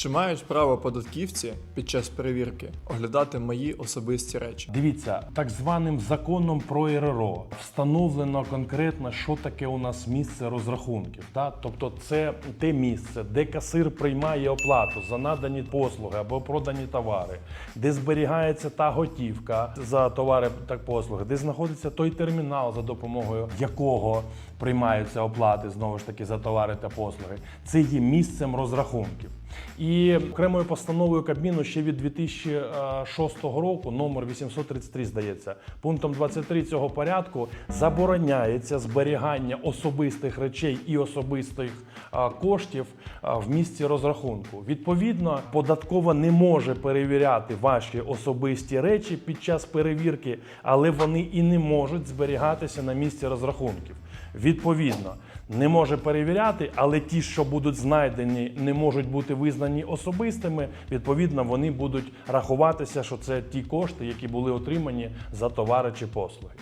Чи мають право податківці під час перевірки оглядати мої особисті речі? Дивіться, так званим законом про РРО встановлено конкретно, що таке у нас місце розрахунків. Да? Тобто, це те місце, де касир приймає оплату за надані послуги або продані товари, де зберігається та готівка за товари та послуги, де знаходиться той термінал, за допомогою якого приймаються оплати знову ж таки за товари та послуги. Це є місцем розрахунків. І окремою постановою Кабміну ще від 2006 року, номер 833, здається, пунктом 23 цього порядку забороняється зберігання особистих речей і особистих коштів в місці розрахунку. Відповідно, податкова не може перевіряти ваші особисті речі під час перевірки, але вони і не можуть зберігатися на місці розрахунків. Відповідно, не може перевіряти, але ті, що будуть знайдені, не можуть бути визнані особистими. Відповідно, вони будуть рахуватися, що це ті кошти, які були отримані за товари чи послуги.